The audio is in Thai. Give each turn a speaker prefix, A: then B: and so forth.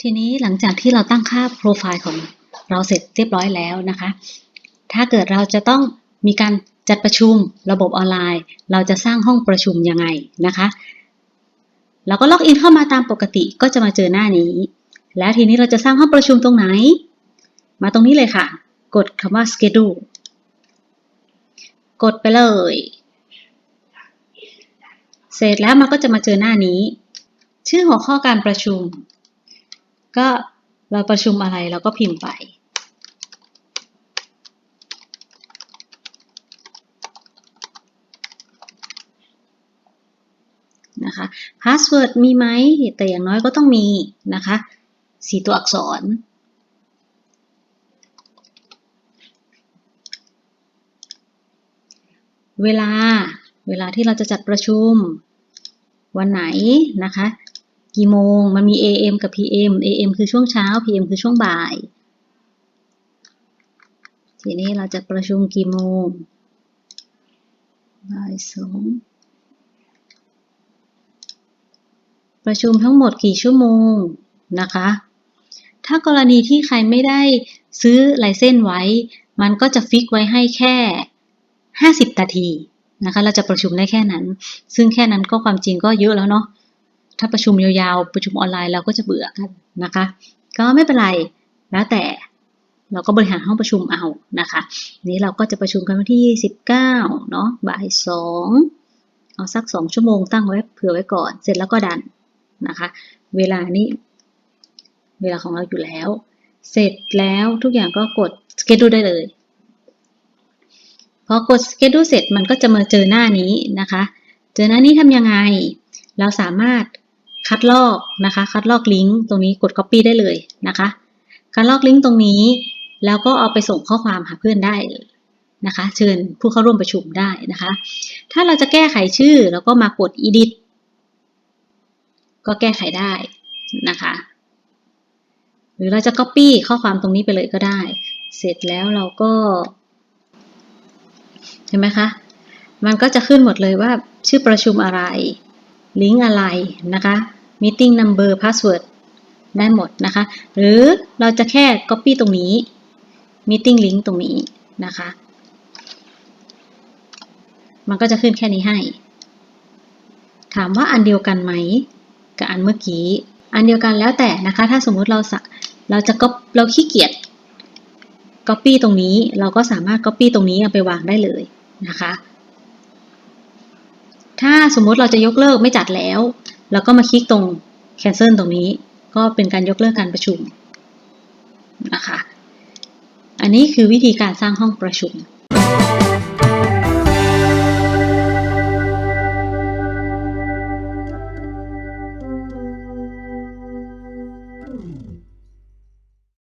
A: ทีนี้หลังจากที่เราตั้งค่าโปรไฟล์ของเราเสร็จเรียบร้อยแล้วนะคะ ถ้าเกิดเราจะต้องมีการจัดประชุมระบบออนไลน์ เราจะสร้างห้องประชุมยังไงนะคะเราก็ล็อกอินเข้ามาตามปกติก็จะมาเจอหน้านี้ แล้วทีนี้เราจะสร้างห้องประชุมตรงไหน มาตรงนี้เลยค่ะ กดคำว่า schedule กดไปเลย เสร็จแล้วมันก็จะมาเจอหน้านี้ ชื่อหัวข้อการประชุม ก็เราประชุมอะไรเราก็พิมพ์ไป นะคะพาสเวิร์ดมีไหมแต่อย่างน้อยก็ต้องมีนะคะสี่ตัวอักษรเวลาเวลาที่เราจะจัดประชุมวันไหนนะคะ กี่โมง มันมี AM กับ PM AM คือช่วงเช้า PM คือช่วงบ่าย ทีนี้เราจะประชุมกี่โมงบ่ายสองประชุมทั้งหมดกี่ชั่วโมงนะคะ ถ้ากรณีที่ใครไม่ได้ซื้อไลเส้นไว้ มันก็จะฟิกไว้ให้แค่ 50 นาทีนะคะ เราจะประชุมได้แค่นั้น ซึ่งแค่นั้นก็ความจริงก็เยอะแล้วเนาะ ถ้าประชุมยาวๆ ประชุมออนไลน์เราก็จะเบื่อกันนะคะ ก็ไม่เป็นไรแล้วแต่เราก็บริหารห้องประชุมเอานะคะ นี้เราก็จะประชุมกันวันที่19เนาะบ่ายสองเอาสัก 2 ชั่วโมงตั้งไว้เผื่อไว้ก่อน เสร็จแล้วก็ดันนะคะ เวลานี้ เวลาของเราอยู่แล้ว เสร็จแล้วทุกอย่างก็กด schedule ได้เลย พอกด schedule เสร็จมันก็จะมาเจอหน้านี้นะคะ เจอหน้านี้ทำยังไง เราสามารถ คัดลอกนะคะ คัดลอกลิงก์ตรงนี้กด copy ได้เลยนะคะ คัดลอกลิงก์ตรงนี้ แล้วก็เอาไปส่งข้อความหาเพื่อนได้นะคะ เชิญผู้เข้าร่วมประชุมได้นะคะ ถ้าเราจะแก้ไขชื่อแล้วก็มากด edit ก็แก้ไขได้นะคะ หรือเราจะ copy ข้อความตรงนี้ไปเลยก็ได้ เสร็จแล้วเราก็เห็นไหมคะ มันก็จะขึ้นหมดเลยว่าชื่อประชุมอะไร ลิงก์อะไรนะคะ meeting number password ได้หมดนะคะ หรือเราจะแค่ copy ตรงนี้ meeting link ตรงนี้นะคะ มันก็จะขึ้นแค่นี้ให้ ถามว่าอันเดียวกันไหม กับอันเมื่อกี้ อันเดียวกันแล้วแต่นะคะ ถ้าสมมุติเราสะเราจะก็เราขี้เกียจ copy ตรงนี้ เราก็สามารถ copy ตรงนี้เอาไปวางได้เลยนะคะ ถ้าสมมุติเราจะยกเลิกไม่จัดแล้วเราก็มาคลิกตรง cancel ตรงนี้ ก็เป็นการยกเลิกการประชุมนะคะ อันนี้คือวิธีการสร้างห้องประชุม